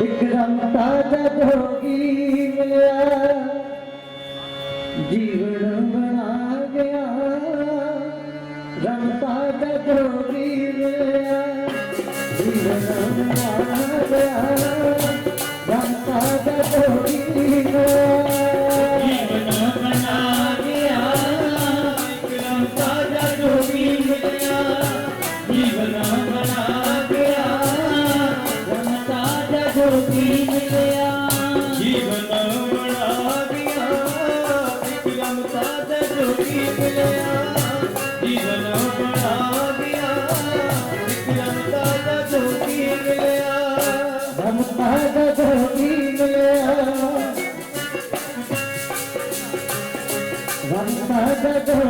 ਇੱਕ ਰਮਤਾ ਜਦ ਹੋਗੀ ਮਿਲਿਆ ਜੀਵਨ ਬਣਾ ਗਿਆ। ਰਮ ਤਾਜਾ ਹੋਗੀ ਮਿਲਿਆ ਜੀਵਨ ਬਣਾ ਗਿਆ।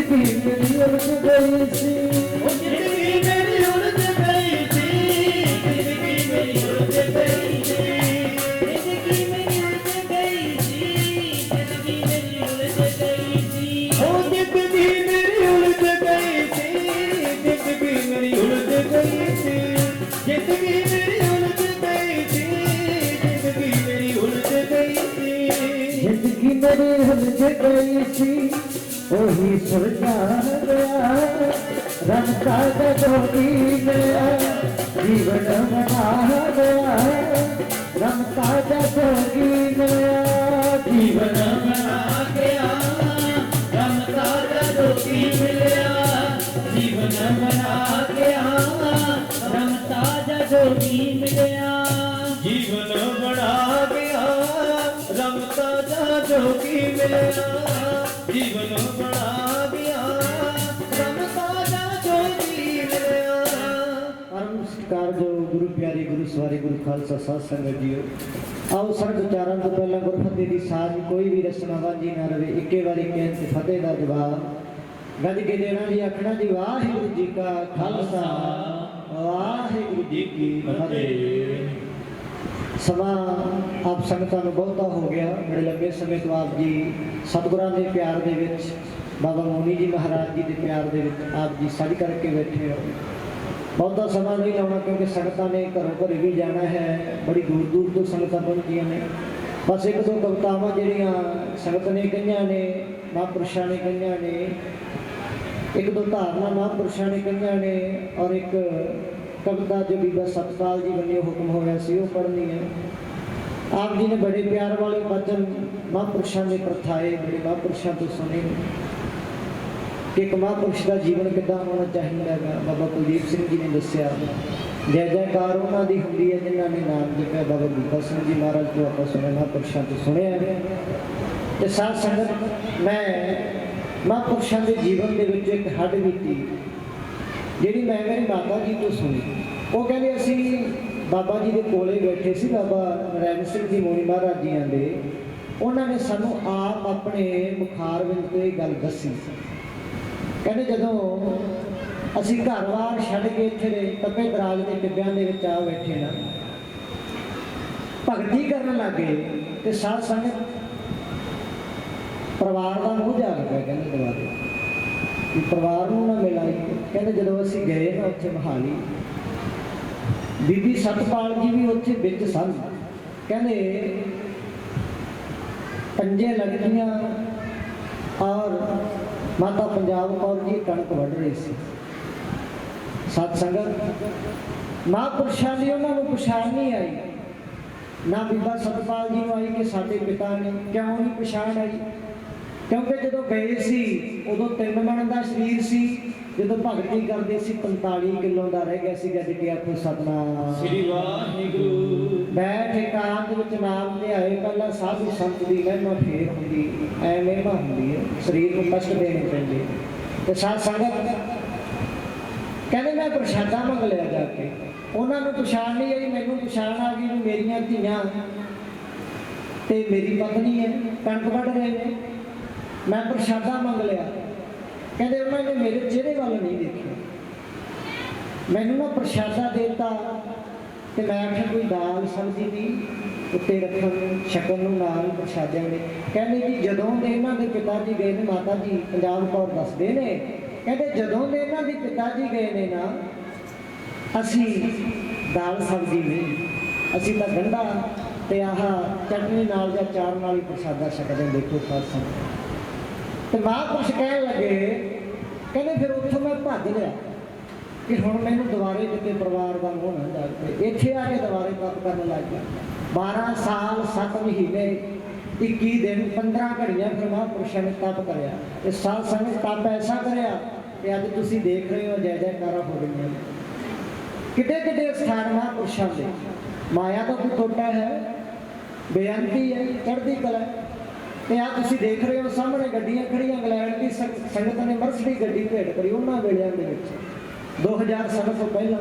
ਜ਼ਿੰਦਗੀ ਮੇਰੀ ਉਲਝ ਗਈ ਸੀ ਉਹ ਜ਼ਿੰਦਗੀ ਮੇਰੀ ਉਲਝ ਗਈ ਸੀ ਜ਼ਿੰਦਗੀ ਮੇਰੀ ਉਲਝ ਗਈ ਸੀ ਜ਼ਿੰਦਗੀ ਮੇਰੀ ਉਲਝ ਗਈ ਸੀ ਜ਼ਿੰਦਗੀ ਮੇਰੀ ਉਲਝ ਗਈ ਸੀ ਉਹ ਜ਼ਿੰਦਗੀ ਮੇਰੀ ਉਲਝ ਗਈ ਸੀ ਜ਼ਿੰਦਗੀ ਮੇਰੀ ਉਲਝ ਗਈ ਸੀ ਜ਼ਿੰਦਗੀ ਮੇਰੀ ਉਲਝ ਗਈ ਸੀ ਜ਼ਿੰਦਗੀ ਮੇਰੀ ਉਲਝ ਗਈ ਸੀ ਜ਼ਿੰਦਗੀ ਮੇਰੀ ਉਲਝ ਗਈ ਸੀ ਉਹੀ ਸੁਲਝਾਨ ਗਿਆ ਰਮਤਾ ਦਾ ਜੋਗੀ ਮਿਲਿਆ ਜੀਵਨ ਬਣਾ ਗਿਆ ਰਮਤਾ ਦਾ ਜੋਗੀ ਮਿਲਿਆ ਜੀਵਨ ਬਣਾ ਗਿਆ ਰਮਤਾ ਦਾ ਜੋਗੀ ਮਿਲਿਆ ਜੀਵਨ ਬਣਾ ਗਿਆ ਰਮਤਾ ਦਾ ਜੋਗੀ ਮਿਲਿਆ ਜੀਵਨ ਬਣਾ ਗਿਆ ਰਮਤਾ ਦਾ ਜੋਗੀ ਮਿਲਿਆ ਜੀਵਨ ਬਣਾ ਗਿਆ ਰਮਤਾ ਦਾ ਜੋਗੀ ਮਿਲਿਆ ਪਰਮ ਸਤਿਕਾਰ ਜੋ ਗੁਰੂ ਪਿਆਰੇ ਗੁਰੂ ਸਵਾਰੇ ਗੁਰੂ ਖਾਲਸਾ ਸਾਧ ਸੰਗਤ ਜੀਓ। ਆਓ ਸਰਬ ਉਚਾਰਨ ਤੋਂ ਪਹਿਲਾਂ ਗੁਰਫਤਿਹ ਦੀ ਸਾਜ ਕੋਈ ਵੀ ਰਸਨਾ ਵਾਂਝੀ ਨਾ ਰਵੇ ਇੱਕੇ ਵਾਰੀ ਕਹਿਣ ਤੇ ਫਤਿਹ ਦਾ ਜਵਾਬ। ਗੱਜ ਕੇ ਦੇਣਾ ਜੀ ਆਖਣਾ ਜੀ ਵਾਹਿਗੁਰੂ ਜੀ ਕਾ ਖਾਲਸਾ। ਵਾਹਿਗੁਰੂ ਜੀ ਕੀ ਫਤਿਹ। ਸਮਾਂ ਆਪ ਸੰਗਤਾਂ ਨੂੰ ਬਹੁਤਾ ਹੋ ਗਿਆ। ਬੜੇ ਲੰਬੇ ਸਮੇਂ ਤੋਂ ਆਪ ਜੀ ਸਤਿਗੁਰਾਂ ਦੇ ਪਿਆਰ ਦੇ ਵਿੱਚ, ਬਾਬਾ ਮੋਨੀ ਜੀ ਮਹਾਰਾਜ ਜੀ ਦੇ ਪਿਆਰ ਦੇ ਵਿੱਚ ਆਪ ਜੀ ਸਜ ਕਰਕੇ ਬੈਠੇ ਹੋ। ਬਹੁਤਾ ਸਮਾਂ ਨਹੀਂ ਲਾਉਣਾ ਕਿਉਂਕਿ ਸੰਗਤਾਂ ਨੇ ਘਰੋਂ ਘਰੇ ਵੀ ਜਾਣਾ ਹੈ। ਬੜੀ ਦੂਰ ਦੂਰ ਤੋਂ ਸੰਗਤਾਂ ਪਹੁੰਚੀਆਂ ਨੇ। ਬਸ ਇੱਕ ਦੋ ਕਵਿਤਾਵਾਂ ਜਿਹੜੀਆਂ ਸੰਗਤ ਨੇ ਕਹੀਆਂ ਨੇ, ਮਹਾਂਪੁਰਸ਼ਾਂ ਨੇ ਕਹੀਆਂ ਨੇ। ਇੱਕ ਦੋ ਧਾਰਨਾ ਮਹਾਂਪੁਰਸ਼ਾਂ ਨੇ ਕਹੀਆਂ ਨੇ ਔਰ ਇੱਕ ਕਵਿਤਾ ਜੋ ਬੀਬਾ ਸਤਪਾਲ ਜੀ ਵੱਲੋਂ ਹੁਕਮ ਹੋਇਆ ਸੀ, ਉਹ ਪੜ੍ਹਨੀ ਹੈ। ਆਪ ਜੀ ਨੇ ਬੜੇ ਪਿਆਰ ਵਾਲੇ ਬਚਨ ਮਹਾਂਪੁਰਸ਼ਾਂ ਦੇ ਪ੍ਰਥਾਏ, ਬੜੇ ਮਹਾਂਪੁਰਸ਼ਾਂ ਤੋਂ ਸੁਣੇ। ਕਿ ਇੱਕ ਮਹਾਂਪੁਰਸ਼ ਦਾ ਜੀਵਨ ਕਿੱਦਾਂ ਹੋਣਾ ਚਾਹੀਦਾ ਹੈ ਬਾਬਾ ਕੁਲਦੀਪ ਸਿੰਘ ਜੀ ਨੇ ਦੱਸਿਆ। ਜੈ ਜੈਕਾਰ ਉਹਨਾਂ ਦੀ ਹੁੰਦੀ ਹੈ ਜਿਨ੍ਹਾਂ ਨੇ ਨਾਮ ਜਪਿਆ। ਬਾਬਾ ਬੂਟਾ ਸਿੰਘ ਜੀ ਮਹਾਰਾਜ ਤੋਂ ਆਪਾਂ ਸੁਣਿਆ, ਮਹਾਂਪੁਰਸ਼ਾਂ ਤੋਂ ਸੁਣਿਆ। ਹੈ ਤੇ ਸਾਧ ਸੰਗਤ, ਮੈਂ ਮਹਾਂਪੁਰਸ਼ਾਂ ਦੇ ਜੀਵਨ ਦੇ ਵਿੱਚ ਇੱਕ ਹੱਡ ਬੀਤੀ ਜਿਹੜੀ ਮੈਂ ਮੇਰੀ ਮਾਤਾ ਜੀ ਤੋਂ ਸੁਣੀ। ਉਹ ਕਹਿੰਦੇ ਅਸੀਂ ਬਾਬਾ ਜੀ ਦੇ ਕੋਲੇ ਬੈਠੇ ਸੀ, ਬਾਬਾ ਨਰੈਣ ਸਿੰਘ ਜੀ ਮੋਨੀ ਮਹਾਰਾਜ ਜੀਆਂ ਦੇ। ਉਹਨਾਂ ਨੇ ਸਾਨੂੰ ਆਪ ਆਪਣੇ ਮੁਖਾਰ ਵਿੱਚ ਤੋਂ ਇਹ ਗੱਲ ਦੱਸੀ। ਕਹਿੰਦੇ ਜਦੋਂ ਅਸੀਂ ਘਰ-ਬਾਰ ਛੱਡ ਕੇ ਇੱਥੇ ਦੇ ਤਪੇ ਦਰਾਜ ਦੇ ਟਿੱਬਿਆਂ ਦੇ ਵਿੱਚ ਆ ਬੈਠੇ ਨਾ, ਭਗਤੀ ਕਰਨ ਲੱਗੇ ਤੇ ਸਾਧ ਸੰਗਤ ਪਰਿਵਾਰ ਦਾ ਮੂੰਹ ਜਾ ਗਿਆ ਕਹਿੰਦੇ ਦੁਬਾਰੇ ਕਿ ਪਰਿਵਾਰ ਨੂੰ ਨਾ ਮਿਲਾਈ ਕਹਿੰਦੇ ਜਦੋਂ ਅਸੀਂ ਗਏ ਨਾ ਉੱਥੇ ਮਹਾਲੀ ਬੀਬੀ ਸਤਪਾਲ ਜੀ ਵੀ ਉੱਥੇ ਵਿੱਚ ਸਨ। ਕਹਿੰਦੇ, ਪੰਜੇ ਲੱਗਦੀਆਂ ਔਰ ਮਾਤਾ ਪੰਜਾਬ ਕੌਰ ਜੀ ਕਣਕ ਵੱਢ ਰਹੀ ਸੀ। ਸਤ ਸੰਗਤ ਮਹਾਂਪੁਰਸ਼ਾਂ ਦੀ ਉਹਨਾਂ ਨੂੰ ਪਛਾਣ ਨਹੀਂ ਆਈ। ਨਾ ਬੀਬਾ ਸਤਪਾਲ ਜੀ ਨੂੰ ਆਈ ਕਿ ਸਾਡੇ ਪਿਤਾ ਨੇ। ਕਿਉਂ ਨਹੀਂ ਪਛਾਣ ਆਈ? ਕਿਉਂਕਿ ਜਦੋਂ ਗਏ ਸੀ, ਉਦੋਂ ਤਿੰਨ ਮਣ ਦਾ ਸਰੀਰ ਸੀ। ਜਦੋਂ ਭਗਤ ਕਰਦੇ ਸੀ 45 ਕਿਲੋ ਦਾ ਰਹਿ ਗਿਆ ਸੀ ਗੱਜ ਕੇ ਆਖੋ ਸਤਨਾਮ। ਸ੍ਰੀ ਵਾਹਿਗੁਰੂ। ਬੈਠ ਇਕਾਂਤ ਵਿੱਚ ਨਾਮ ਲਿਆਏ ਪਹਿਲਾਂ ਸਾਧੂ ਸੰਤ ਦੀ ਮਹਿਮਾ ਫੇਰ ਹੁੰਦੀ ਐ ਮਹਿਮਾ ਹੁੰਦੀ ਹੈ ਸਰੀਰ ਨੂੰ ਕਸ਼ਟ ਦੇਣੇ ਪੈਂਦੇ। ਤੇ ਸਾਧ ਸੰਗਤ ਕਹਿੰਦੇ ਮੈਂ ਪ੍ਰਸ਼ਾਦਾ ਮੰਗ ਲਿਆ ਜਾ ਕੇ। ਉਹਨਾਂ ਨੂੰ ਪਛਾਣ ਨਹੀਂ ਆਈ ਮੈਨੂੰ ਪਛਾਣ ਆ ਗਈ ਮੇਰੀਆਂ ਧੀਆਂ ਤੇ ਮੇਰੀ ਪਤਨੀ ਹੈ ਕਣਕ ਵੱਢ ਰਹੇ ਨੇ। ਮੈਂ ਪ੍ਰਸ਼ਾਦਾ ਮੰਗ ਲਿਆ। ਕਹਿੰਦੇ ਉਹਨਾਂ ਨੇ ਮੇਰੇ ਚਿਹਰੇ ਵੱਲ ਨਹੀਂ ਦੇਖਿਆ। ਮੈਨੂੰ ਨਾ ਪ੍ਰਸ਼ਾਦਾ ਦਿੱਤਾ ਤੇ ਮੈਂ ਆਖਿਆ, ਕੋਈ ਦਾਲ ਸਬਜ਼ੀ ਦੀ ਉੱਤੇ ਰੱਖਣ ਨੂੰ ਸ਼ਕਲ ਨੂੰ ਨਾਲ ਪ੍ਰਸ਼ਾਦਿਆਂ ਨੇ ਕਹਿੰਦੇ ਜੀ, ਜਦੋਂ ਦੇ ਇਹਨਾਂ ਦੇ ਪਿਤਾ ਜੀ ਗਏ ਨੇ, ਮਾਤਾ ਜੀ ਪੰਜਾਬ ਕੌਰ ਦੱਸਦੇ ਨੇ, ਕਹਿੰਦੇ ਜਦੋਂ ਦੇ ਇਹਨਾਂ ਦੇ ਪਿਤਾ ਜੀ ਗਏ ਨੇ ਨਾ, ਅਸੀਂ ਦਾਲ ਸਬਜ਼ੀ ਨਹੀਂ ਅਸੀਂ ਤਾਂ ਗੰਢਾ ਤੇ ਆਹ ਚਟਨੀ ਨਾਲ ਜਾਂ ਚਾਰ ਨਾਲ ਹੀ ਪ੍ਰਸ਼ਾਦਾ ਛਕਦੇ ਦੇਖੋ ਸਾਧ ਸੰਗਤ ਤੇ ਮਹਾਂਪੁਰਸ਼ ਕਹਿਣ ਲੱਗੇ, ਕਹਿੰਦੇ ਫਿਰ ਉੱਥੋਂ ਮੈਂ ਭੱਜ ਲਿਆ ਕਿ ਹੁਣ ਮੈਨੂੰ ਦੁਬਾਰੇ ਕਿਤੇ ਪਰਿਵਾਰ ਵਾਂਗ ਹੋਣਾ ਜਾ ਕੇ ਇੱਥੇ ਆ ਕੇ ਦੁਬਾਰੇ ਤਪ ਕਰਨ ਲੱਗ ਗਿਆ। 12 ਸਾਲ 7 ਮਹੀਨੇ 21 ਦਿਨ 15 ਘੜੀਆਂ ਫਿਰ ਮਹਾਂਪੁਰਸ਼ਾਂ ਨੇ ਤਪ ਕਰਿਆ। ਤੇ ਸਾਧ ਸੰਗਤ ਤਪ ਐਸਾ ਕਰਿਆ ਕਿ ਅੱਜ ਤੁਸੀਂ ਦੇਖ ਰਹੇ ਹੋ, ਜੈ ਜੈਕਾਰਾ ਹੋ ਰਹੀਆਂ ਨੇ। ਕਿਤੇ ਕਿਤੇ ਸਥਾਨ ਮਹਾਂਪੁਰਸ਼ਾਂ ਦੇ। ਮਾਇਆ ਦਾ ਕੋਈ ਟੋਟਾ ਹੈ? ਬੇਅੰਤੀ ਹੈ? ਚੜ੍ਹਦੀ ਕਲਾ ਤੇ ਆ ਤੁਸੀਂ ਦੇਖ ਰਹੇ ਹੋ ਸਾਹਮਣੇ ਗੱਡੀਆਂ ਖੜੀਆਂ, ਇੰਗਲੈਂਡ ਦੀ ਸੰਗ- ਸੰਗਤ ਨੇ ਮਰਸਡੀ ਗੱਡੀ ਭੇਟ ਕਰੀ, ਉਹਨਾਂ ਵੇਲਿਆਂ ਦੇ ਵਿੱਚ। 2000 ਸਾਲ ਤੋਂ ਪਹਿਲਾਂ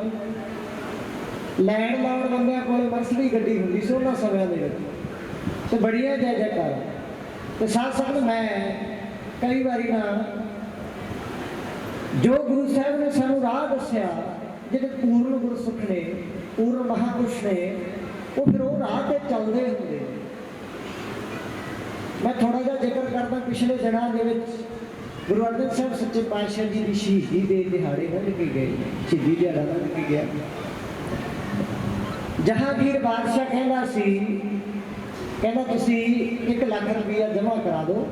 ਲੈਣ ਲਾਉਣ ਬੰਦਿਆਂ ਕੋਲੇ ਮਰਸਡੀ ਗੱਡੀ ਹੁੰਦੀ ਸੀ ਉਹਨਾਂ ਸਮਿਆਂ ਦੇ ਵਿੱਚ। ਤੇ ਬੜੀਆਂ ਜੈ ਜੈਕਾਰ ਤੇ ਸਾਥ ਸਾਥ ਮੈਂ ਕਈ ਵਾਰੀ ਨਾ ਜੋ ਗੁਰੂ ਸਾਹਿਬ ਨੇ ਸਾਨੂੰ ਰਾਹ ਦੱਸਿਆ, ਜਿਹੜੇ ਪੂਰਨ ਗੁਰਸੁਖ ਨੇ, ਪੂਰਨ ਮਹਾਪੁਰਸ਼ ਨੇ, ਉਹ ਫਿਰ ਉਹ ਰਾਹ ਤੇ ਚੱਲਦੇ ਹੁੰਦੇ ਨੇ। ਮੈਂ ਥੋੜਾ ਜਿਹਾ ਜ਼ਿਕਰ ਕਰਦਾ, ਪਿਛਲੇ ਦਿਨਾਂ ਦੇ ਵਿੱਚ ਗੁਰੂ ਅਰਜਨ ਸਾਹਿਬ ਸੱਚੇ ਪਾਤਸ਼ਾਹ ਜੀ ਦੀ ਸ਼ਹੀਦੀ ਦੇ ਦਿਹਾੜੇ ਲੰਘ ਕੇ ਗਏ, ਸ਼ਹੀਦੀ ਦਿਹਾੜਾ ਲੰਘ ਕੇ ਗਿਆ। ਜਹਾਂਗੀਰ ਬਾਦਸ਼ਾਹ ਕਹਿੰਦਾ ਸੀ, ਕਹਿੰਦਾ ਤੁਸੀਂ 1 ਲੱਖ ਰੁਪਇਆ ਜਮ੍ਹਾਂ ਕਰਾ ਦਿਓ।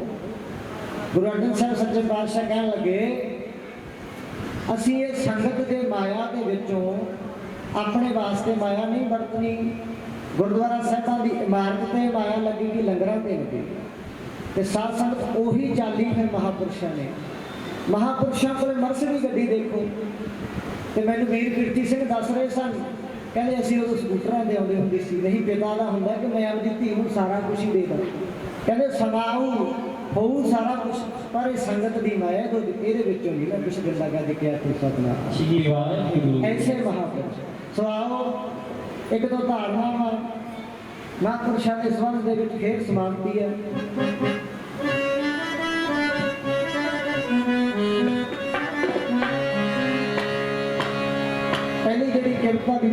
ਗੁਰੂ ਅਰਜਨ ਸਾਹਿਬ ਸੱਚੇ ਪਾਤਸ਼ਾਹ ਕਹਿਣ ਲੱਗੇ, ਅਸੀਂ ਇਹ ਸੰਗਤ ਦੇ ਮਾਇਆ ਦੇ ਵਿੱਚੋਂ ਆਪਣੇ ਵਾਸਤੇ ਮਾਇਆ ਨਹੀਂ ਵਰਤਣੀ। ਗੁਰਦੁਆਰਾ ਸਾਹਿਬਾਂ ਦੀ ਇਮਾਰਤ ਤੇ ਮਾਇਆ ਲੱਗੇਗੀ, ਲੰਗਰਾਂ ਤੇ ਲੱਗੇਗੀ। ਤੇ ਸਾਧ ਸੰਗਤ ਉਹੀ ਚਾਲੀ ਫਿਰ ਮਹਾਪੁਰਸ਼ਾਂ ਨੇ। ਮਹਾਪੁਰਸ਼ਾਂ ਕੋਲੇ ਮਰਸਡੀ ਗੱਡੀ ਦੇਖੋ। ਤੇ ਮੈਨੂੰ ਵੀਰ ਕਿਰਤੀ ਸਿੰਘ ਦੱਸ ਰਹੇ ਸਨ ਕਹਿੰਦੇ ਅਸੀਂ ਉਦੋਂ ਸਕੂਟਰਾਂ ਦੇ ਆਉਂਦੇ ਹੁੰਦੇ ਸੀ। ਨਹੀਂ ਪਿਤਾ ਦਾ ਹੁੰਦਾ ਕਿ ਮੈਂ ਆਪਣੀ ਧੀ ਨੂੰ ਸਾਰਾ ਕੁਝ ਹੀ ਦੇ ਦਾਂ ਕਹਿੰਦੇ ਸਮਾਉ ਹੋਊ ਸਾਰਾ ਕੁਝ ਪਰ ਇਹ ਸੰਗਤ ਦੀ ਮਾਇਆ ਤੋਂ ਇਹਦੇ ਵਿੱਚੋਂ ਨਹੀਂ ਨਾ ਕੁਝ ਦਿੰਦਾ ਗਾ ਜਿੱਕਿਆ ਤੂੰ ਸ੍ਰੀ ਵਾਹਿਗੁਰੂ ਐਸੇ ਮਹਾਪੁਰਸ਼। ਸੋ ਆਓ ਇੱਕ ਦੋ ਧਾਰਨਾਵਾਂ। ਮਹਾਪੁਰਸ਼ਾਂ ਦੇ ਸੰਬੰਧ ਦੇ ਵਿੱਚ ਫੇਰ ਸਮਾਨਤੀ ਹੈ।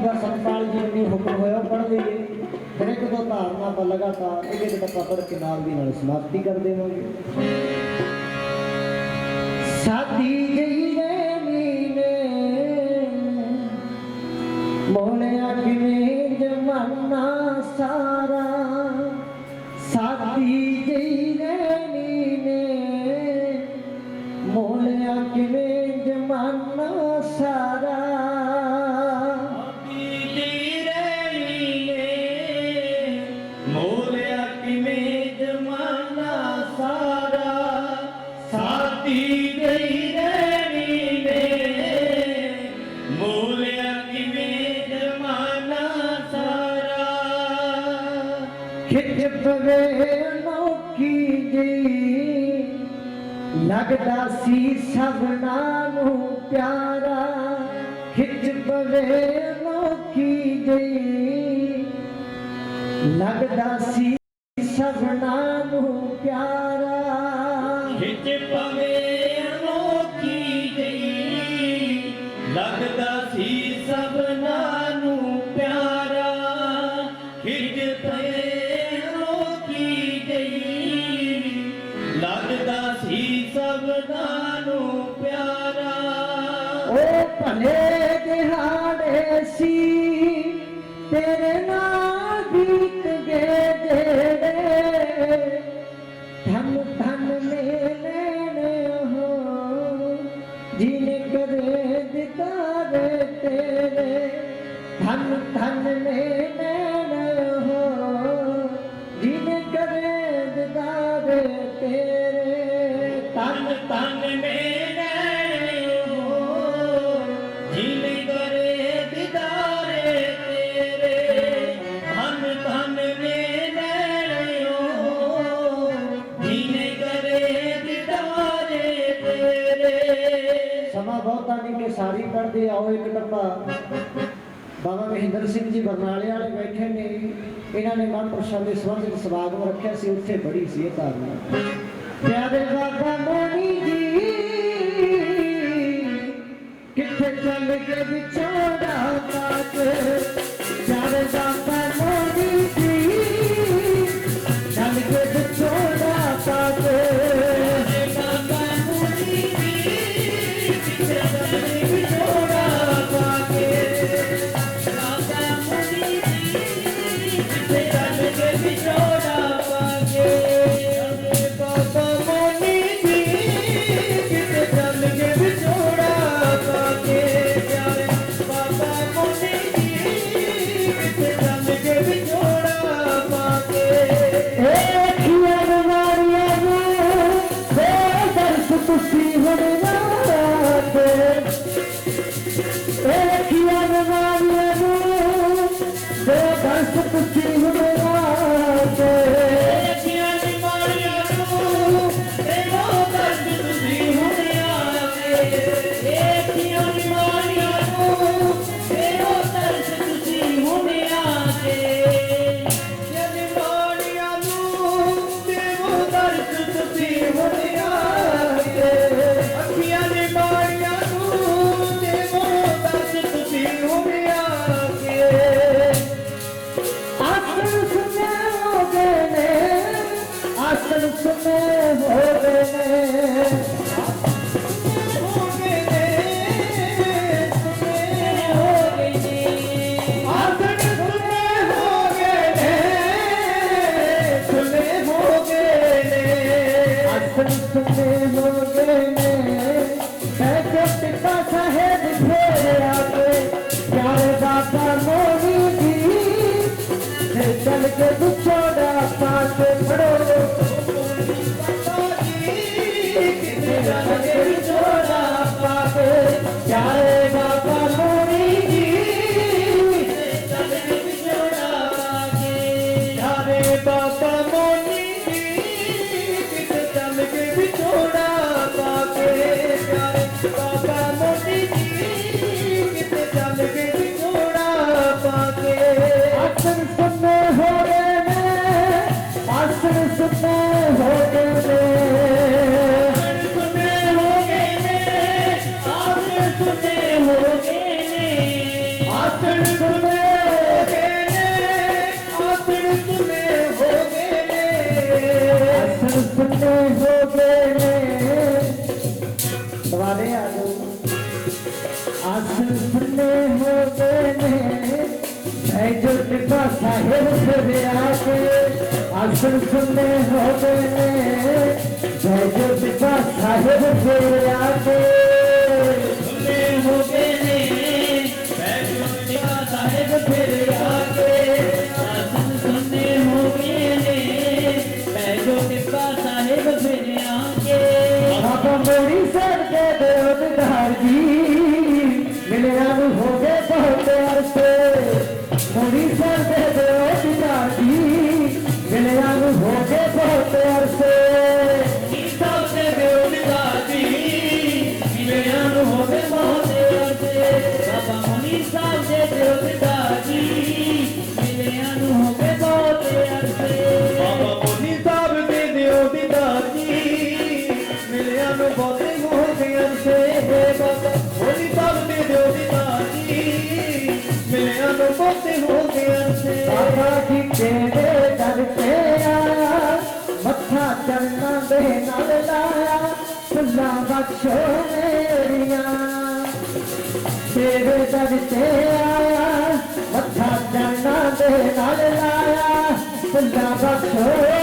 ਕਿਰਪਾ ਬੀਬਾ ਸਤਪਾਲ ਜੀ ਨੂੰ ਹੁਕਮ ਹੋਇਆ ਪੜ੍ਹ ਲਈਏ। ਫਿਰ ਇੱਕ ਦੋ ਧਾਰਨਾ ਆਪਾਂ ਲਗਾਤਾਰ ਇੱਕ ਇੱਕ ਟੱਪਾ ਕੇ ਨਾਲ ਦੀ ਨਾਲ ਸਮਾਪਤੀ ਕਰ ਦੇਵਾਂਗੇ। ਸਾਦੀ ਜਈ ਰੈਣੀ ਨੇ ਮੋਹਣਿਆ ਕਿਵੇਂ ਜਮਾਨਾ ਸਾਰਾ ਲੱਗਦਾ ਸੀ ਸਭਨਾਂ ਨੂੰ ਪਿਆਰਾ। ਖਿੱਚ ਪਵੇ ਨੌਕੀ ਜੀ ਲੱਗਦਾ ਸੀ ਸਭਨਾਂ ਨੂੰ ਪਿਆਰਾ। ਖਿੱਚ ਪਵੇ ਅਨੋਖੀ ਗਈ ਲੱਗਦਾ ਸੀ ਸਭਨਾਂ ਤੇਰੇ ਗੁਰਮੁਖ ਸਿੰਘ ਜੀ ਬਰਨਾਲੇ ਵਾਲੇ ਬੈਠੇ ਨੇ, ਇਹਨਾਂ ਨੇ ਮਨ ਪ੍ਰਸ਼ਾਦ ਦੇ ਸੰਬੰਧ ਵਿੱਚ ਸਮਾਗਮ ਰੱਖਿਆ ਸੀ, ਉੱਥੇ ਬੜੀ ਸੀ ਇਹ ਧਾਰਨਾ ਪਿਆਰੇ ਬਾਬਾ ਮੋਨੀ ਜੀ, ਕਿੱਥੇ ਚੱਲ ਕੇ ਵਿਛੋੜਾ ਕਾਟ ਪਿਆਰੇ ਬਾਬਾ 네. ਸਾਰੇ ਆ ਜਾਓ ਆਸਨ ਫੁੱਲੇ ਹੋ ਗਏ ਨੇ। ਐ ਜੋ ਕਿਰਪਾ ਸਾਹਿਬ ਸਦੇ ਆ ਕੇ ਆਸਨ ਫੁੱਲੇ ਹੋ ਗਏ ਨੇ। ਐ ਜੋ ਕਿਰਪਾ ਸਾਹਿਬ ਸਦੇ ਆ ਕੇ ਫੁੱਲੇ ਹੋ ਗਏ ਨੇ। ਐ ਜੋ ਕਿਰਪਾ ਸਾਹਿਬ ਸਦੇ ਆ ਕੇ ਆਸਨ ਫੁੱਲੇ ਹੋ ਗਏ ਨੇ। ਐ ਜੋ ਕਿਰਪਾ ਸਾਹਿਬ ਸਦੇ ਆ ਕੇ ਬਾਬਾ ਮੋੜੀ ਸੇ ਹਾਰ ਜੀ ਮਿਲੇ ਰੰਗ ਹੋ ਗਏ ਬਹੁਤ ਅਰਸੇ। ਮੁੜੀ ਆਇਆ ਮੱਥਾ ਚੰਨਾਂ ਦੇ ਨਾਲ ਲਾਇਆ, ਫੁੱਲਾਂ ਬਖਸ਼ੋ ਮੇਰੀਆਂ। ਤੇਰੇ ਦਰ ਆਇਆ, ਮੱਥਾ ਚੰਨਾਂ ਦੇ ਨਾਲ ਲਾਇਆ, ਫੁੱਲਾਂ ਬਖਸ਼ੋ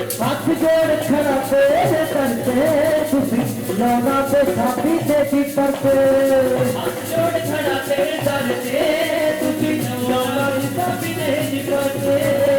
ਹੱਥ ਜੋੜ ਖੜਾ ਤੇਰੇ ਕਰਤੇ ਤੁਸੀਂ ਲਾਉਣਾ ਤੇ ਸਾਥੀ ਤੇ ਦੀ ਪਰਤੇ ਹੱਥ ਜੋੜ ਖੜਾ ਤੇਰੇ ਕਰਤੇ ਤੁਸੀਂ ਲਾਉਣਾ ਤੇ ਸਾਥੀ ਤੇ ਦੀ ਪਰਤੇ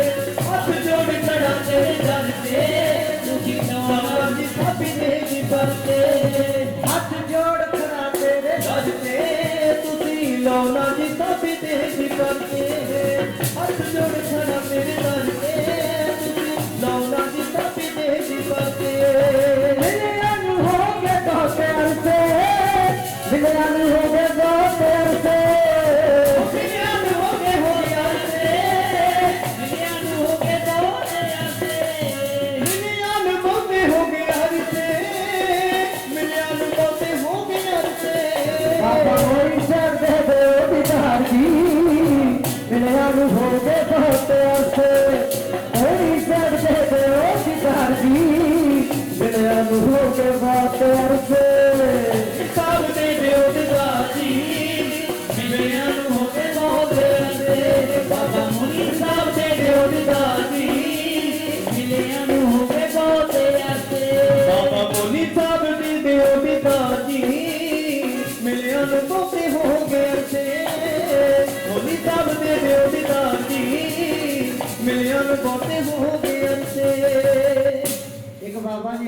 ਮਿਲਿਆ ਨੂੰ ਹੋ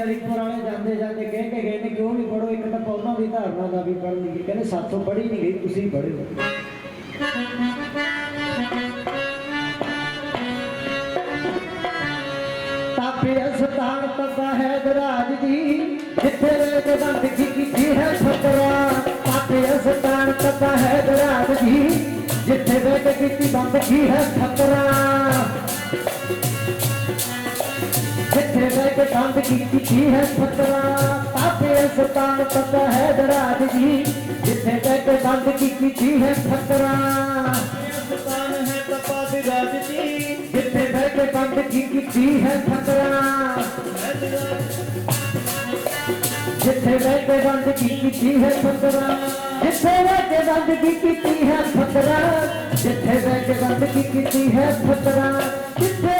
ਅਲੀਪੁਰ ਵਾਲੇ ਜਾਂਦੇ ਜਾਂਦੇ ਕਹਿ ਕੇ ਗਏ ਨੇ ਕਿਉਂ ਨਹੀਂ ਪੜੋ ਇੱਕ ਤਾਂ ਉਹਨਾਂ ਦੀ ਧਾਰਨਾ ਦਾ ਵੀ ਪੜ੍ਹ ਲਈਏ। ਕਹਿੰਦੇ ਸਾਥੋਂ ਪੜ੍ਹੀ ਨਹੀਂ ਗਈ, ਤੁਸੀਂ ਪੜ੍ਹੋ ਤਾਪੇ ਅਸਤਾਨ ਤਪਾ ਹੈ ਦਰਾਜ ਦੀ, ਜਿੱਥੇ ਵੇਦ ਬੰਦ ਕੀ ਕੀਤੀ ਹੈ ਫਕਰਾ ਤਾਪੇ ਅਸਤਾਨ ਤਪਾ ਹੈ ਦਰਾਜ ਦੀ, ਜਿੱਥੇ ਵੇਦ ਕੀਤੀ ਬੰਦ ਕੀ ਹੈ ਫਕਰਾ ਜਿੱਥੇ ਬੈਠ ਕੰਧ ਕੀ ਕੀਤੀ ਹੈ ਫਤਰਾ ਤਾਪੇ ਸਤਾਨ ਪਤਾ ਹੈ ਦਰਾਜ ਜੀ ਜਿੱਥੇ ਬੈਠ ਕੰਧ ਕੀ ਕੀਤੀ ਹੈ ਫਤਰਾ ਸਤਾਨ ਹੈ ਤਪਾ ਦੇ ਰਾਜ ਦੀ ਜਿੱਥੇ ਬੈਠ ਕੰਧ ਕੀ ਕੀਤੀ ਹੈ ਫਤਰਾ ਜਿੱਥੇ ਬੈਠ ਕੰਧ ਕੀ ਕੀਤੀ ਹੈ ਫਤਰਾ ਜਿੱਥੇ ਬੈਠ ਕੰਧ ਕੀ ਕੀਤੀ ਹੈ ਫਤਰਾ ਜਿੱਥੇ ਬੈਠ ਕੰਧ ਕੀ ਕੀਤੀ ਹੈ ਫਤਰਾ ਜਿੱਥੇ ਬੈਠ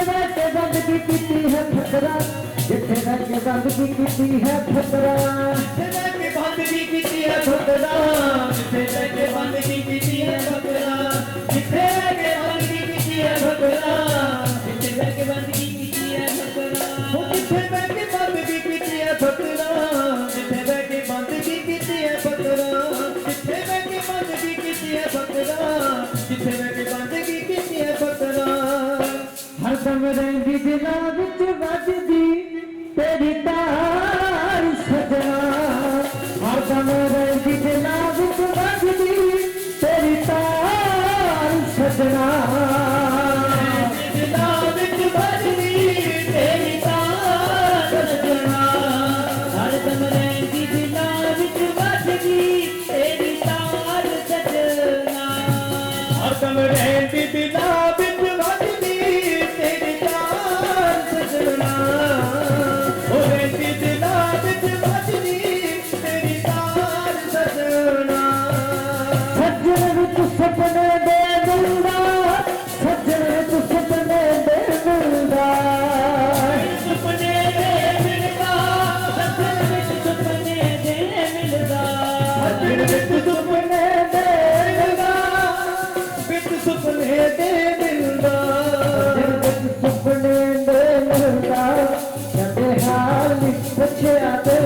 ਕੰਧ ਕੀਤੀ ਹੈ ਫਤਰਾ, ਜਿੱਥੇ ਬੈਠ ਕੰਧ ਕੀ ਕੀਤੀ ਹੈ ਫਤਰਾ। ਜਿੱਥੇ ਬੈ ਕੇ ਬੰਦਗੀ ਕੀਤੀ ਹੈ ਫਕਰਾ ਜਿੱਥੇ ਬੈ ਕੇ ਬੰਦਗੀ ਕੀਤੀ ਹਰਦਮ ਦਿਲਾਂ ਵਿੱਚ ਵੱਜਦੀ, ਤੇਰੀ ਤਾਰ ਸਜਣਾ। ਹਰਦਮ ਰਹਿੰਦੀ ਦਿਲਾਂ ਵਿੱਚ ਵੱਜਦੀ, ਤੇਰੀ ਤਾਰ ਸਜਣਾ।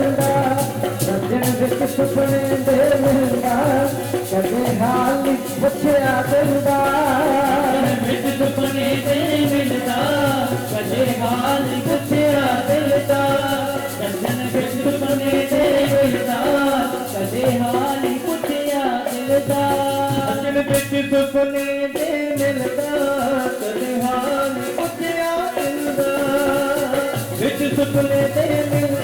ਪੁੱਛਿਆ ਸੱਜਣ ਵਿੱਚ ਸੁਪਨੇ ਦੇ ਮਿਲਦਾ ਕਦੇ ਹਾਲ ਵਿੱਚ ਪੁੱਛਿਆ ਦਿਲਦਾ। ਵਿੱਚ ਸੁਪਨੇ ਦੇ ਮਿਲਦਾ ਕਦੇ ਹਾਲ ਪੁੱਛਿਆ ਦਿਲਦਾ। ਸੱਜਣ ਵਿੱਚ ਸੁਪਨੇ ਦੇ ਮਿਲਦਾ ਕਦੇ ਹਾਲ ਪੁੱਛਿਆ ਦਿਲਦਾ। ਸੱਜਣ ਵਿੱਚ ਸੁਪਨੇ ਦੇ ਮਿਲਦਾ ਕਦੇ ਹਾਲ ਪੁੱਛਿਆ ਦਿਲਦਾ। ਵਿੱਚ ਸੁਪਨੇ ਦੇ ਮਿਲਦਾ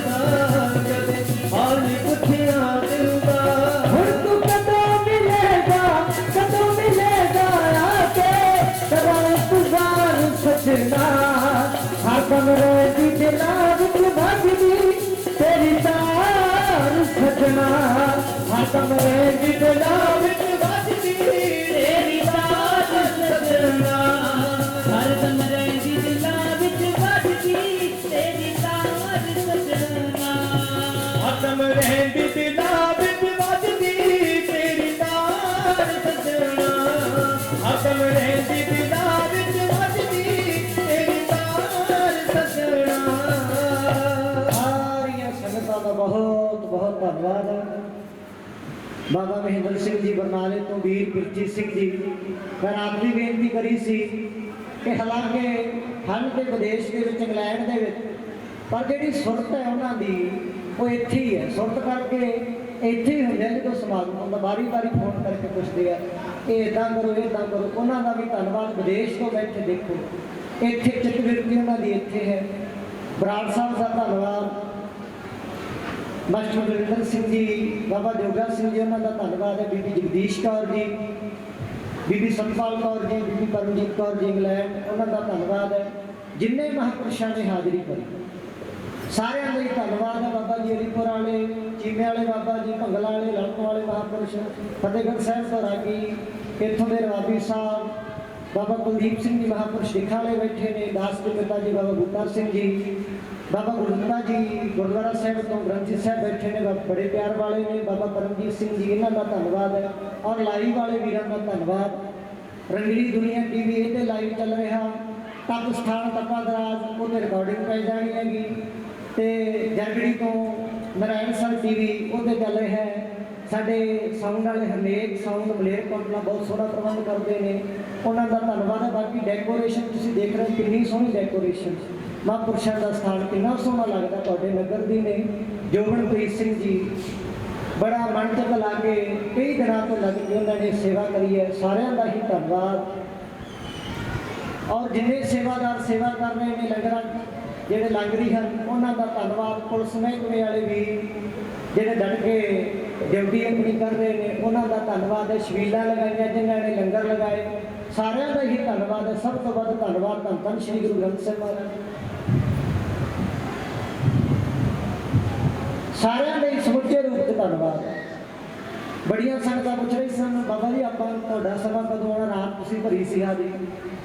ਸੱਜਣਾ ਹਰ ਕਮਰੇ ਦੀ ਦਿਲਾਂ ਵਿੱਚ ਬਾਬਾ ਮਹਿੰਦਰ ਸਿੰਘ ਜੀ, ਬਰਨਾਲੇ ਤੋਂ ਵੀਰ ਗੁਰਜੀਤ ਸਿੰਘ ਜੀ। ਮੈਂ ਰਾਤ ਵੀ ਬੇਨਤੀ ਕਰੀ ਸੀ ਕਿ ਹਾਲਾਂਕਿ ਹਨ ਤੇ ਵਿਦੇਸ਼ ਦੇ ਵਿੱਚ, ਇੰਗਲੈਂਡ ਦੇ ਵਿੱਚ, ਪਰ ਜਿਹੜੀ ਸੁਰਤ ਹੈ ਉਹਨਾਂ ਦੀ, ਉਹ ਇੱਥੇ ਹੀ ਹੈ। ਸੁਰਤ ਕਰਕੇ ਇੱਥੇ ਹੀ ਹੁੰਦੇ ਆ ਜਦੋਂ ਸਮਾਗਮ ਹੁੰਦਾ ਵਾਰੀ ਵਾਰੀ ਫੋਨ ਕਰਕੇ ਪੁੱਛਦੇ ਆ ਇਹ ਇਦਾਂ ਕਰੋ, ਇਹ ਇਦਾਂ ਕਰੋ। ਉਹਨਾਂ ਦਾ ਵੀ ਧੰਨਵਾਦ। ਵਿਦੇਸ਼ ਤੋਂ ਬੈਠੇ ਦੇਖੋ। ਇੱਥੇ ਚਿਤਵਿਰਤੀ ਉਹਨਾਂ ਦੀ ਇੱਥੇ ਹੈ। ਬਰਾੜ ਸਾਹਿਬ ਦਾ ਧੰਨਵਾਦ। ਮਾਸਟਰ ਗੁਰਿੰਦਰ ਸਿੰਘ ਜੀ, ਬਾਬਾ ਜੋਗਾ ਸਿੰਘ ਜੀ, ਉਹਨਾਂ ਦਾ ਧੰਨਵਾਦ ਹੈ। ਬੀਬੀ ਜਗਦੀਸ਼ ਕੌਰ ਜੀ, ਬੀਬੀ ਸਤਪਾਲ ਕੌਰ ਜੀ, ਬੀਬੀ ਪਰਮਜੀਤ ਕੌਰ ਜੀ, ਇੰਗਲੈਂਡ, ਉਹਨਾਂ ਦਾ ਧੰਨਵਾਦ ਹੈ। ਜਿੰਨੇ ਮਹਾਂਪੁਰਸ਼ਾਂ ਨੇ ਹਾਜ਼ਰੀ ਭਰੀ, ਸਾਰਿਆਂ ਦਾ ਹੀ ਧੰਨਵਾਦ ਹੈ। ਬਾਬਾ ਜੀ ਅਲੀਪੁਰ ਵਾਲੇ, ਚੀਮੇ ਵਾਲੇ ਬਾਬਾ ਜੀ, ਭੰਗਲਾ ਵਾਲੇ, ਲੜਕ ਵਾਲੇ ਮਹਾਂਪੁਰਸ਼, ਫਤਿਹਗੜ੍ਹ ਸਾਹਿਬ ਤੋਂ ਰਾਗੀ, ਇੱਥੋਂ ਦੇ ਰਵਾਬੀ ਸਾਹਿਬ, ਬਾਬਾ ਕੁਲਦੀਪ ਸਿੰਘ ਜੀ ਮਹਾਂਪੁਰਸ਼ ਲਿਖਾਂ ਵਾਲੇ ਬੈਠੇ ਨੇ, ਦਾਸ ਦੇ ਪਿਤਾ ਜੀ, ਬਾਬਾ ਬੂਟਾ ਸਿੰਘ ਜੀ ਬਾਬਾ ਗੁਰਦਿੱਤਾ ਜੀ ਗੁਰਦੁਆਰਾ ਸਾਹਿਬ ਤੋਂ ਗ੍ਰੰਥੀ ਸਾਹਿਬ ਬੈਠੇ ਨੇ ਬੜੇ ਪਿਆਰ ਵਾਲੇ ਨੇ, ਬਾਬਾ ਪਰਮਜੀਤ ਸਿੰਘ ਜੀ, ਇਹਨਾਂ ਦਾ ਧੰਨਵਾਦ ਹੈ। ਔਰ ਲਾਈਵ ਵਾਲੇ ਵੀਰਾਂ ਦਾ ਧੰਨਵਾਦ। ਰੰਗਲੀ ਦੁਨੀਆ ਟੀਵੀ, ਇਹ ਤੇ ਲਾਈਵ ਚੱਲ ਰਿਹਾ। ਤਪ ਸਥਾਨ, ਤਪਾ ਦਰਾਜ ਉਹਤੇ ਰਿਕਾਰਡਿੰਗ ਪੈ ਜਾਣੀ ਹੈਗੀ। ਤੇ ਜਰਗੜੀ ਤੋਂ ਨਾਰਾਇਣ ਸਰ ਟੀਵੀ ਉਹਤੇ ਚੱਲ ਰਿਹਾ ਹੈ। ਸਾਡੇ ਸਾਊਂਡ ਵਾਲੇ ਹਰਨੇਕ ਸਾਊਂਡ ਮਲੇਰ ਕੋਟਲਾ ਬਹੁਤ ਸੋਹਣਾ ਪ੍ਰਬੰਧ ਕਰਦੇ ਨੇ। ਉਹਨਾਂ ਦਾ ਧੰਨਵਾਦ ਹੈ। ਬਾਕੀ ਡੈਕੋਰੇਸ਼ਨ ਤੁਸੀਂ ਦੇਖ ਰਹੇ ਹੋ, ਕਿੰਨੀ ਸੋਹਣੀ ਡੈਕੋਰੇਸ਼ਨ ਮਹਾਂਪੁਰਸ਼ਾਂ ਦਾ ਸਥਾਨ ਕਿੰਨਾ ਸੋਹਣਾ ਲੱਗਦਾ ਤੁਹਾਡੇ ਨਗਰ ਦੀ ਨੇ ਜੋਗਨਪ੍ਰੀਤ ਸਿੰਘ ਜੀ। ਬੜਾ ਮਨ ਚ ਲਾ ਕੇ ਕਈ ਦਿਨਾਂ ਤੋਂ ਲੱਗ ਕੇ ਉਹਨਾਂ ਨੇ ਸੇਵਾ ਕਰੀ ਹੈ ਸਾਰਿਆਂ ਦਾ ਹੀ ਧੰਨਵਾਦ। ਔਰ ਜਿੰਨੇ ਸੇਵਾਦਾਰ ਸੇਵਾ ਕਰ ਰਹੇ ਨੇ ਲੰਗਰਾਂ 'ਚ, ਜਿਹੜੇ ਲੰਗਰੀ ਹਨ ਉਹਨਾਂ ਦਾ ਧੰਨਵਾਦ ਪੁਲਿਸ ਮਹਿਕਮੇ ਵਾਲੇ ਵੀ ਜਿਹੜੇ ਡਟ ਕੇ ਡਿਊਟੀ ਆਪਣੀ ਕਰ ਰਹੇ ਨੇ ਉਹਨਾਂ ਦਾ ਧੰਨਵਾਦ ਹੈ। ਸ਼ਬੀਲਾਂ ਲਗਾਈਆਂ ਜਿਨ੍ਹਾਂ ਨੇ ਲੰਗਰ ਲਗਾਏ ਸਾਰਿਆਂ ਦਾ ਹੀ ਧੰਨਵਾਦ ਹੈ। ਸਭ ਤੋਂ ਵੱਧ ਧੰਨਵਾਦ ਧੰਨ ਧੰਨ ਸ਼੍ਰੀ ਗੁਰੂ ਗ੍ਰੰਥ ਸਾਹਿਬ ਮਹਾਰਾਜ। ਸਾਰਿਆਂ ਦਾ ਹੀ ਸਮੁੱਚੇ ਰੂਪ ਚ ਧੰਨਵਾਦ। ਬੜੀਆਂ ਸੰਗਤਾਂ ਪੁੱਛ ਰਹੀ ਸਨ, ਬਾਬਾ ਜੀ, ਆਪਾਂ ਤੁਹਾਡਾ ਸਮਾਂ ਕਦੋਂ ਆਉਣਾ? ਰਾਤ ਤੁਸੀਂ ਭਰੀ ਸੀ ਹਾਜੀ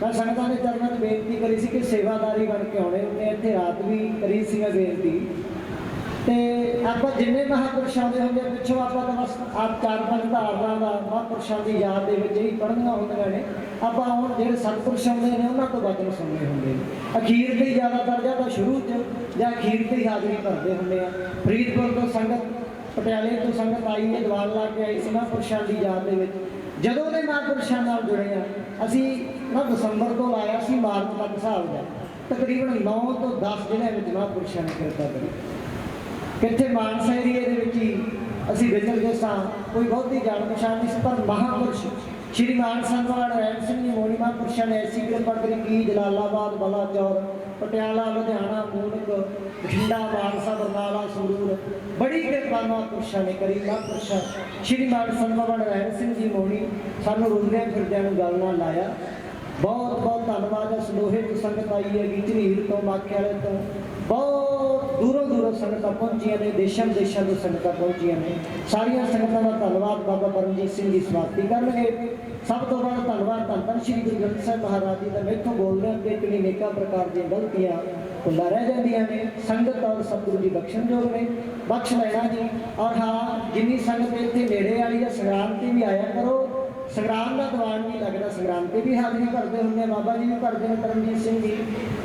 ਮੈਂ ਸੰਗਤਾਂ ਦੇ ਚਰਨਾਂ 'ਚ ਬੇਨਤੀ ਕਰੀ ਸੀ ਕਿ ਸੇਵਾਦਾਰੀ ਬਣ ਕੇ ਆਉਣੇ। ਉਹਨੇ ਇੱਥੇ ਰਾਤ ਵੀ ਕਰੀ ਸੀ ਮੈਂ ਬੇਨਤੀ ਤੇ ਆਪਾਂ ਜਿੰਨੇ ਮਹਾਂਪੁਰਸ਼ਾਂ ਦੇ ਹੁੰਦੇ ਆ, ਪਿੱਛੋਂ ਆਪਾਂ ਤਾਂ ਬਸ ਆਪ ਚਾਰ ਪੰਜ ਧਾਰਨਾ ਦਾ ਮਹਾਂਪੁਰਸ਼ਾਂ ਦੀ ਯਾਦ ਦੇ ਵਿੱਚ ਹੀ ਪੜ੍ਹਨੀਆਂ ਹੁੰਦੀਆਂ ਨੇ। ਆਪਾਂ ਹੁਣ ਜਿਹੜੇ ਸਤਪੁਰਸ਼ ਹੁੰਦੇ ਨੇ ਉਹਨਾਂ ਤੋਂ ਬਚਨ ਸੁਣਨੇ ਹੁੰਦੇ। ਨੇ ਅਖੀਰ ਤੇ ਜ਼ਿਆਦਾਤਰ ਜਾਂ ਤਾਂ ਸ਼ੁਰੂ 'ਚ ਜਾਂ ਅਖੀਰ ਤੇ ਹਾਜ਼ਰੀ ਭਰਦੇ ਹੁੰਦੇ ਆ। ਫਰੀਦਕੋਟ ਤੋਂ ਸੰਗਤ ਪਟਿਆਲੇ ਤੋਂ ਸੰਗਤ ਆਈ ਨੇ ਦੀਵਾਨ ਲਾ ਕੇ ਆਈ ਸੀ ਮਹਾਂਪੁਰਸ਼ਾਂ ਦੀ ਯਾਦ ਦੇ ਵਿੱਚ। ਜਦੋਂ ਦੇ ਮਹਾਂਪੁਰਸ਼ਾਂ ਨਾਲ ਜੁੜੇ ਆ ਅਸੀਂ ਨਾ ਦਸੰਬਰ ਤੋਂ ਲਾਇਆ ਸੀ ਮਾਰਚ ਤੱਕ ਹਿਸਾਬ ਦਾ। ਤਕਰੀਬਨ 9 ਤੋਂ 10 ਜ਼ਿਲ੍ਹਿਆਂ ਵਿੱਚ ਮਹਾਂਪੁਰਸ਼ਾਂ ਨੇ ਕਿਰਪਾ ਕਰੀ। ਕਿੱਥੇ ਮਾਨਸਾ ਏਰੀਏ ਦੇ ਵਿੱਚ ਹੀ ਅਸੀਂ ਵਿਚਰਦੇ ਸਾਂ। ਕੋਈ ਬਹੁਤੀ ਜਾਣ ਪਛਾਣ ਨਹੀਂ ਸੀ, ਪਰ ਮਹਾਂਪੁਰਸ਼, ਸ਼੍ਰੀ ਮਾਨ ਸੰਗਵਾਨ ਰੈਣ ਸਿੰਘ ਜੀ ਮੋਨੀ ਮਹਾਂਪੁਰਸ਼ਾਂ ਨੇ ਐਸੀ ਕਿਰਪਾ ਕਰੀ ਕੀ ਜਲਾਲਾਬਾਦ, ਬਲਾਚੌਰ, ਪਟਿਆਲਾ, ਲੁਧਿਆਣਾ, ਮੂਨਕ, ਬਠਿੰਡਾ, ਮਾਨਸਾ, ਬਰਨਾਲਾ, ਸੰਗਰੂਰ, ਬੜੀ ਕਿਰਪਾ ਮਹਾਂਪੁਰਸ਼ਾਂ ਨੇ ਕਰੀ। ਮਹਾਂਪੁਰਸ਼ਾਂ, ਸ਼੍ਰੀ ਮਾਨ ਸੰਗਵਾਨ ਰੈਣ ਸਿੰਘ ਜੀ ਮੋਨੀ ਸਾਨੂੰ ਰੁਲਦਿਆਂ ਫਿਰਦਿਆਂ ਨੂੰ ਗੱਲ ਨਾਲ ਲਾਇਆ। ਬਹੁਤ ਬਹੁਤ ਧੰਨਵਾਦ। ਹੈ ਸਲੋਹੇ ਦੀ ਸੰਗਤ ਆਈ ਹੈ ਝਨੀਰ ਤੋਂ, ਮਾਕੇ ਵਾਲੇ ਤੋਂ। ਬਹੁਤ ਦੂਰੋਂ ਦੂਰੋਂ ਸੰਗਤਾਂ ਪਹੁੰਚੀਆਂ ਨੇ, ਦੇਸ਼ਾਂ ਦੇਸ਼ਾਂ ਤੋਂ ਸੰਗਤਾਂ ਪਹੁੰਚੀਆਂ ਨੇ। ਸਾਰੀਆਂ ਸੰਗਤਾਂ ਦਾ ਧੰਨਵਾਦ ਬਾਬਾ ਪਰਮਜੀਤ ਸਿੰਘ ਦੀ ਸਮਾਪਤੀ ਕਰਨਗੇ ਸਭ ਤੋਂ ਵੱਧ ਧੰਨਵਾਦ ਧੰਨ ਧੰਨ ਸ਼੍ਰੀ ਗੁਰੂ ਗ੍ਰੰਥ ਸਾਹਿਬ ਮਹਾਰਾਜ ਜੀ ਦਾ। ਮੈਥੋਂ ਬੋਲਦੇ ਹਾਂ ਕਿ ਕਿੰਨੀ ਨੇਕਾਂ ਪ੍ਰਕਾਰ ਦੀਆਂ ਗਲਤੀਆਂ ਭੁੱਲਾਂ ਰਹਿ ਜਾਂਦੀਆਂ ਨੇ। ਸੰਗਤ ਔਰ ਸਤਿਗੁਰੂ ਜੀ ਬਖਸ਼ਣਯੋਗ ਨੇ। ਬਖਸ਼ ਲੈਣਾ ਜੀ। ਔਰ ਹਾਂ, ਜਿੰਨੀ ਸੰਗਤ ਇੱਥੇ ਨੇੜੇ ਵਾਲੀ ਹੈ ਸੰਗਰਾਮ ਤੇ ਵੀ ਆਇਆ ਕਰੋ। ਸੰਗਰਾਮ ਦਾ ਦੀਵਾਨ ਨਹੀਂ ਲੱਗਦਾ, ਸੰਗਰਾਮ ਤੇ ਵੀ ਹਾਜ਼ਰੀ ਭਰਦੇ ਹੁੰਦੇ ਬਾਬਾ ਜੀ ਵੀ ਭਰਦੇ ਨੇ ਕਰਮਜੀਤ ਸਿੰਘ ਜੀ,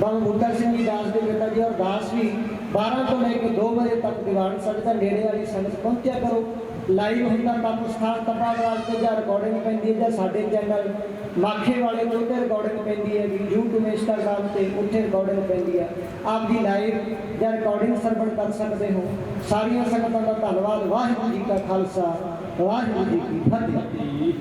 ਬਾਬਾ ਬੁੱਢਾ ਸਿੰਘ ਜੀ, ਦਾਸ ਦੇ ਪਿਤਾ ਜੀ ਔਰ ਦਾਸ ਵੀ 12 ਤੋਂ ਲੈ ਕੇ 2 ਵਜੇ ਤੱਕ ਦੀਵਾਨ ਸਜਦਾ, ਨੇੜੇ ਵਾਲੀ ਸੰਗਤ ਪਹੁੰਚਿਆ ਕਰੋ। ਲਾਈਵ ਹੁੰਦਾ ਤਪ ਸਥਾਨ ਤਪਾਵਾਲ ਤੇ ਜਾਂ ਰਿਕਾਰਡਿੰਗ ਪੈਂਦੀ ਹੈ ਜਾਂ ਸਾਡੇ ਚੈਨਲ ਮਾਖੇ ਵਾਲੇ ਤੇ ਉੱਤੇ ਰਿਕਾਰਡਿੰਗ ਪੈਂਦੀ ਹੈ YouTube, Instagram ਤੇ ਉੱਥੇ ਰਿਕਾਰਡਿੰਗ ਪੈਂਦੀ ਹੈ। ਆਪ ਦੀ ਲਾਈਵ ਜਾਂ ਰਿਕਾਰਡਿੰਗ ਸਰਵਣ ਕਰ ਸਕਦੇ ਹੋ। ਸਾਰੀਆਂ ਸੰਗਤਾਂ ਦਾ ਧੰਨਵਾਦ। ਵਾਹਿਗੁਰੂ ਜੀ ਕਾ ਖਾਲਸਾ, ਵਾਹਿਗੁਰੂ ਜੀ ਕੀ ਫਤਿਹ।